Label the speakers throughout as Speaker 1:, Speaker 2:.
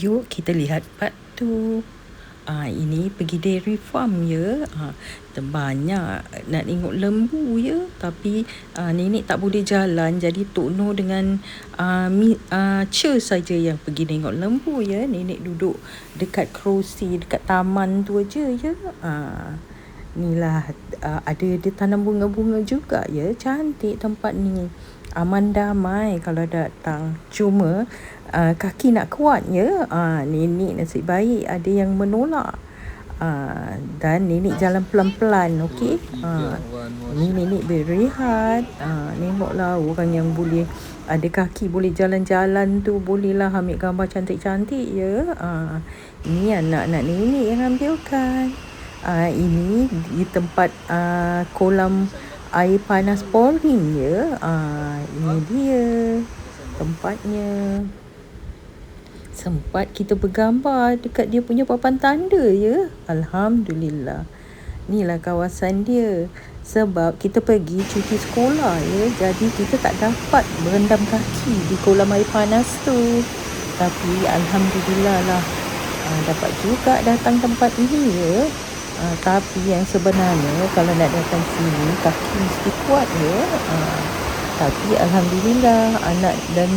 Speaker 1: Yuk kita lihat part tu. Ah ini pergi dairy farm ya. Ah banyak nak tengok lembu ya tapi ah, nenek tak boleh jalan jadi Tok Noh dengan ah, mi, ah, Che saja yang pergi tengok lembu ya. Nenek duduk dekat kerusi dekat taman tu aja ya. Ah inilah ah, ada dia tanam bunga-bunga juga ya. Cantik tempat ni. Aman damai kalau datang. Cuma uh, kaki nak kuat ya. Uh, nenek nasib baik ada yang menolak. Uh, dan nenek jalan pelan-pelan okey. Uh, ni nenek berehat. Uh, tengoklah orang yang boleh ada kaki boleh jalan-jalan tu bolehlah ambil gambar cantik-cantik ya. Uh, ini anak-anak nenek yang ambilkan. Uh, ini di tempat uh, kolam air panas pouring ya. Ah ini dia tempatnya. Sempat kita bergambar dekat dia punya papan tanda ya. Alhamdulillah. Inilah kawasan dia. Sebab kita pergi cuti sekolah ya. Jadi kita tak dapat berendam kaki di kolam air panas tu. Tapi Alhamdulillah lah. Uh, dapat juga datang tempat ini ya. Uh, tapi yang sebenarnya kalau nak datang sini kaki mesti kuat ya. Uh, tapi alhamdulillah anak dan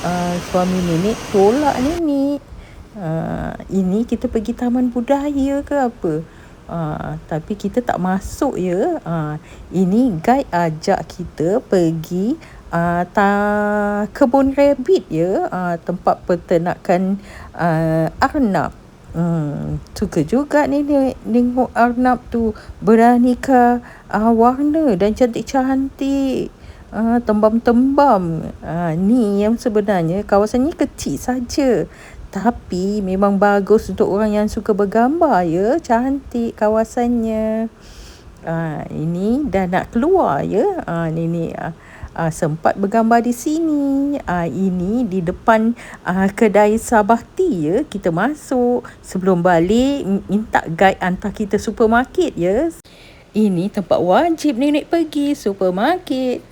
Speaker 1: uh, suami nenek tolak nenek. Uh, ini kita pergi taman budaya ke apa? Uh, tapi kita tak masuk ya. Uh, ini guide ajak kita pergi uh, ta kebun rabbit ya. Uh, tempat peternakan uh, arnab. Hmm, suka juga ni tengok Arnab tu beraneka uh, warna dan cantik-cantik. Uh, tembam-tembam. Uh, ni yang sebenarnya kawasan ni kecil saja. Tapi memang bagus untuk orang yang suka bergambar ya. Cantik kawasannya. Uh, ini dah nak keluar ya. Uh, ni ni. Uh, uh, sempat bergambar di sini. Uh, ini di depan uh, kedai Sabahti ya. Kita masuk sebelum balik minta guide hantar kita supermarket ya. Ini tempat wajib nenek pergi supermarket.